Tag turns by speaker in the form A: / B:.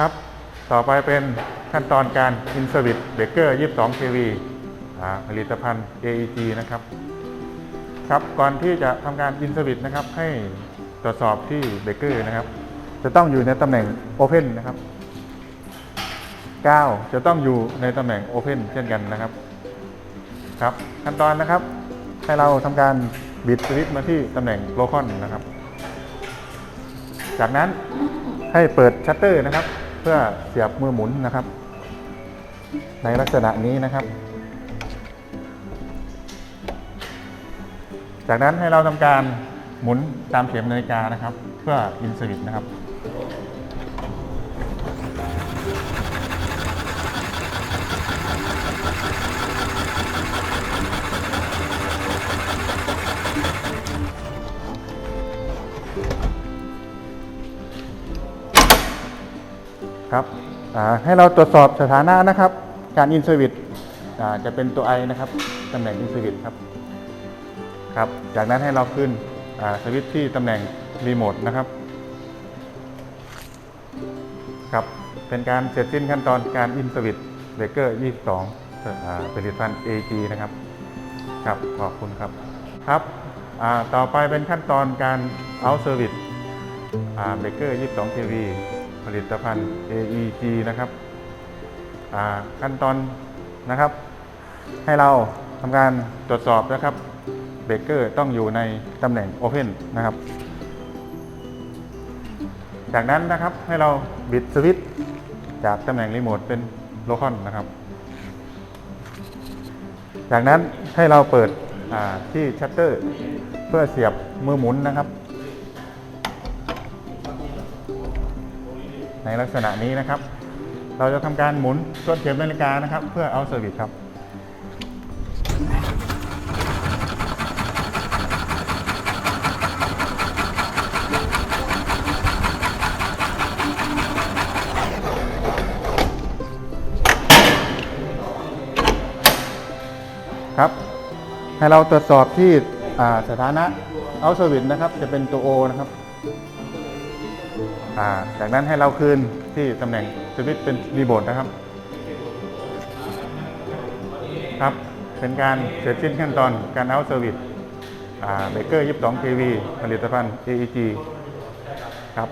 A: ครับ ต่อไปเป็นขั้นตอนการอินสวิตเบเกอร์22 kV ผลิตภัณฑ์ AEG นะครับ ครับก่อนที่จะทำการอินสวิตนะครับ ให้ตรวจสอบที่เบเกอร์นะครับ จะต้องอยู่ในตำแหน่ง Open นะครับ 9 จะต้องอยู่ในตำแหน่ง Open เช่นกันนะครับ ครับขั้นตอนนะครับให้เราทำการบิดสวิตช์มาที่ตำแหน่งโลคอนนะครับ จากนั้นให้เปิดชัตเตอร์นะครับ เพื่อเสียบมือหมุนนะครับ ในลักษณะนี้นะครับ จากนั้นให้เราทำการหมุนตามเข็มนาฬิกานะครับ เพื่ออินสวิตนะครับ ครับให้เราตรวจสอบสถานะนะครับ การอินสวิตจะเป็นตัว I นะครับตำแหน่งอินสวิตครับครับ จากนั้นให้เราขึ้นสวิตช์ที่ตำแหน่งรีโมทนะครับครับเป็นการเสร็จสิ้นขั้นตอนการอินสวิตเบเกอร์ 22อ่าผลิตภัณฑ์ AG นะครับครับขอบคุณครับครับอ่าต่อไปเป็นขั้นตอนการ out service เบเกอร์ 22 kV ลิตภัณฑ์ AEG นะครับอ่าขั้นตอนนะครับ ให้เราทำการตรวจสอบนะครับเบเกอร์ต้องอยู่ในตำแหน่ง Open นะครับ จากนั้นนะครับให้เราบิดสวิตช์จากตำแหน่งรีโมทเป็นโลคอนนะครับ จากนั้นให้เราเปิดอ่าที่ชัตเตอร์ เพื่อเสียบมือหมุนนะครับ ในลักษณะนี้นะครับ เราจะทำการหมุนต้นเข็มนาฬิกานะครับ เพื่อเอาเซอร์วิสครับครับให้เราตรวจสอบที่สถานะเอาเซอร์วิสนะครับ จะเป็นตัว O นะครับ จากนั้นให้เราคืนที่ตำแหน่งสวิตช์เป็นรีโมทนะครับ ครับ เป็นการเสร็จสิ้นขั้นตอนการเอาเซอร์วิสเบเกอร์ 22 kV ผลิตภัณฑ์ AEG ครับ